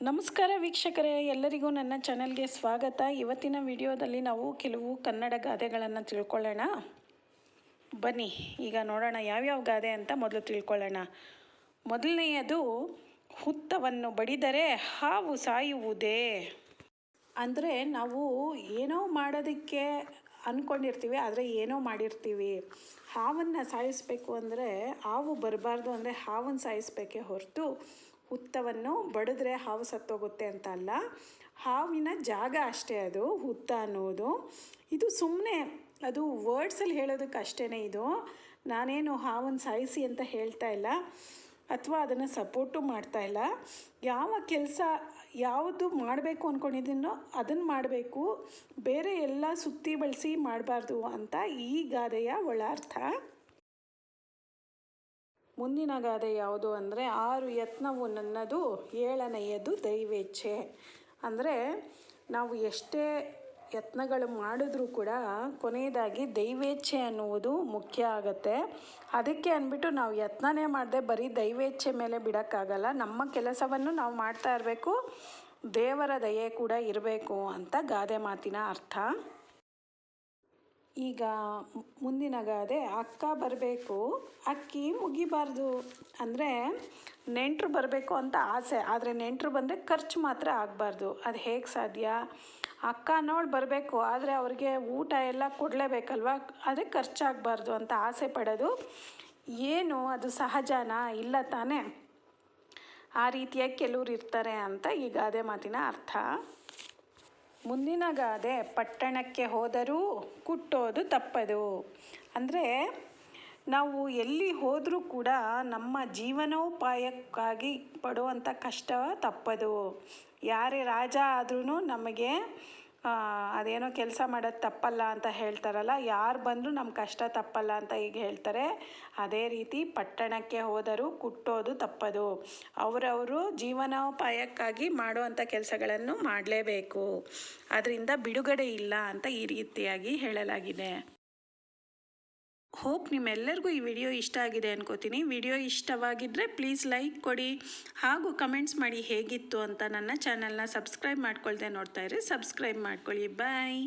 ನಮಸ್ಕಾರ ವೀಕ್ಷಕರೇ, ಎಲ್ಲರಿಗೂ ನನ್ನ ಚಾನೆಲ್ಗೆ ಸ್ವಾಗತ. ಇವತ್ತಿನ ವಿಡಿಯೋದಲ್ಲಿ ನಾವು ಕೆಲವು ಕನ್ನಡ ಗಾದೆಗಳನ್ನು ತಿಳ್ಕೊಳ್ಳೋಣ. ಬನ್ನಿ, ಈಗ ನೋಡೋಣ ಯಾವ್ಯಾವ ಗಾದೆ ಅಂತ ಮೊದಲು ತಿಳ್ಕೊಳ್ಳೋಣ. ಮೊದಲನೆಯದು, ಹುತ್ತವನ್ನು ಬಡಿದರೆ ಹಾವು ಸಾಯುವುದೇ? ಅಂದರೆ ನಾವು ಏನೋ ಮಾಡೋದಕ್ಕೆ ಅಂದ್ಕೊಂಡಿರ್ತೀವಿ ಆದರೆ ಏನೋ ಮಾಡಿರ್ತೀವಿ. ಹಾವನ್ನು ಸಾಯಿಸಬೇಕು ಅಂದರೆ ಹಾವು ಬರಬಾರ್ದು ಅಂದರೆ ಹಾವನ್ನು ಸಾಯಿಸಬೇಕೇ ಹೊರತು ಹುತ್ತವನ್ನು ಬಡಿದ್ರೆ ಹಾವು ಸತ್ತೋಗುತ್ತೆ ಅಂತ ಅಲ್ಲ. ಹಾವಿನ ಜಾಗ ಅಷ್ಟೇ ಅದು, ಹುತ್ತ ಅನ್ನೋದು. ಇದು ಸುಮ್ಮನೆ ಅದು ವರ್ಡ್ಸಲ್ಲಿ ಹೇಳೋದಕ್ಕೆ ಅಷ್ಟೇ ಇದು. ನಾನೇನು ಹಾವನ್ನು ಸಾಯಿಸಿ ಅಂತ ಹೇಳ್ತಾ ಇಲ್ಲ, ಅಥವಾ ಅದನ್ನು ಸಪೋರ್ಟು ಮಾಡ್ತಾ ಇಲ್ಲ. ಯಾವ ಕೆಲಸ ಯಾವುದು ಮಾಡಬೇಕು ಅಂದ್ಕೊಂಡಿದ್ದೀನೋ ಅದನ್ನು ಮಾಡಬೇಕು. ಬೇರೆ ಎಲ್ಲ ಸುತ್ತಿ ಬಳಸಿ ಮಾಡಬಾರ್ದು ಅಂತ ಈ ಗಾದೆಯ ಒಳ ಅರ್ಥ ಮುಂದಿನ ಗಾದೆ ಯಾವುದು ಅಂದರೆ ಆರು ಯತ್ನವು ನನ್ನದು, ಏಳನೆಯದು ದೈವೇಚ್ಛೆ. ಅಂದರೆ ನಾವು ಎಷ್ಟೇ ಯತ್ನಗಳು ಮಾಡಿದ್ರೂ ಕೂಡ ಕೊನೆಯದಾಗಿ ದೈವೇಚ್ಛೆ ಅನ್ನುವುದು ಮುಖ್ಯ ಆಗುತ್ತೆ. ಅದಕ್ಕೆ ಅಂದ್ಬಿಟ್ಟು ನಾವು ಯತ್ನನೇ ಮಾಡದೆ ಬರೀ ದೈವೇಚ್ಛೆ ಮೇಲೆ ಬಿಡೋಕ್ಕಾಗಲ್ಲ, ನಮ್ಮ ಕೆಲಸವನ್ನು ನಾವು ಮಾಡ್ತಾ ಇರಬೇಕು, ದೇವರ ದಯೆ ಕೂಡ ಇರಬೇಕು ಅಂತ ಗಾದೆ ಮಾತಿನ ಅರ್ಥ. ಈಗ ಮುಂದಿನ ಗಾದೆ ಅಕ್ಕ ಬರಬೇಕು, ಅಕ್ಕಿ ಮುಗಿಬಾರ್ದು. ಅಂದರೆ ನೆಂಟರು ಬರಬೇಕು ಅಂತ ಆಸೆ, ಆದರೆ ನೆಂಟರು ಬಂದರೆ ಖರ್ಚು ಮಾತ್ರ ಆಗಬಾರ್ದು. ಅದು ಹೇಗೆ ಸಾಧ್ಯ? ಅಕ್ಕ ಅನ್ನೋಳು ಬರಬೇಕು, ಆದರೆ ಅವ್ರಿಗೆ ಊಟ ಎಲ್ಲ ಕೊಡಲೇಬೇಕಲ್ವ? ಆದರೆ ಖರ್ಚಾಗಬಾರ್ದು ಅಂತ ಆಸೆ ಪಡೋದು. ಏನು, ಅದು ಸಹಜನಾ? ಇಲ್ಲ ತಾನೇ? ಆ ರೀತಿಯಾಗಿ ಕೆಲವ್ರು ಇರ್ತಾರೆ ಅಂತ ಈ ಗಾದೆ ಮಾತಿನ ಅರ್ಥ. ಮುಂದಿನ ಗಾದೆ ಪಟ್ಟಣಕ್ಕೆ ಹೋದರೂ ಕುಟ್ಟೋದು ತಪ್ಪದು. ಅಂದರೆ ನಾವು ಎಲ್ಲಿ ಹೋದರೂ ಕೂಡ ನಮ್ಮ ಜೀವನೋಪಾಯಕ್ಕಾಗಿ ಪಡುವಂಥ ಕಷ್ಟ ತಪ್ಪದು. ಯಾರೇ ರಾಜ ಆದ್ರೂ ನಮಗೆ ಅದೇನೋ ಕೆಲಸ ಮಾಡೋದು ತಪ್ಪಲ್ಲ ಅಂತ ಹೇಳ್ತಾರಲ್ಲ, ಯಾರು ಬಂದರೂ ನಮ್ಮ ಕಷ್ಟ ತಪ್ಪಲ್ಲ ಅಂತ ಈಗ ಹೇಳ್ತಾರೆ. ಅದೇ ರೀತಿ ಪಟ್ಟಣಕ್ಕೆ ಹೋದರೂ ಕುಟ್ಟೋದು ತಪ್ಪದು. ಅವರವರು ಜೀವನೋಪಾಯಕ್ಕಾಗಿ ಮಾಡುವಂಥ ಕೆಲಸಗಳನ್ನು ಮಾಡಲೇಬೇಕು. ಅದರಿಂದ ಬಿಡುಗಡೆ ಇಲ್ಲ ಅಂತ ಈ ರೀತಿಯಾಗಿ ಹೇಳಲಾಗಿದೆ. ಹೋಪ್ ನಿಮ್ಮೆಲ್ಲರಿಗೂ ಈ ವಿಡಿಯೋ ಇಷ್ಟ ಆಗಿದೆ ಅನ್ಕೋತೀನಿ. ವಿಡಿಯೋ ಇಷ್ಟವಾಗಿದ್ದರೆ ಪ್ಲೀಸ್ ಲೈಕ್ ಕೊಡಿ ಹಾಗೂ ಕಮೆಂಟ್ಸ್ ಮಾಡಿ ಹೇಗಿತ್ತು ಅಂತ ನನ್ನ ಚಾನಲ್ನ ಸಬ್ಸ್ಕ್ರೈಬ್ ಮಾಡ್ಕೊಳ್ದೆ ನೋಡ್ತಾ ಇರಿ. ಸಬ್ಸ್ಕ್ರೈಬ್ ಮಾಡ್ಕೊಳ್ಳಿ. ಬಾಯ್.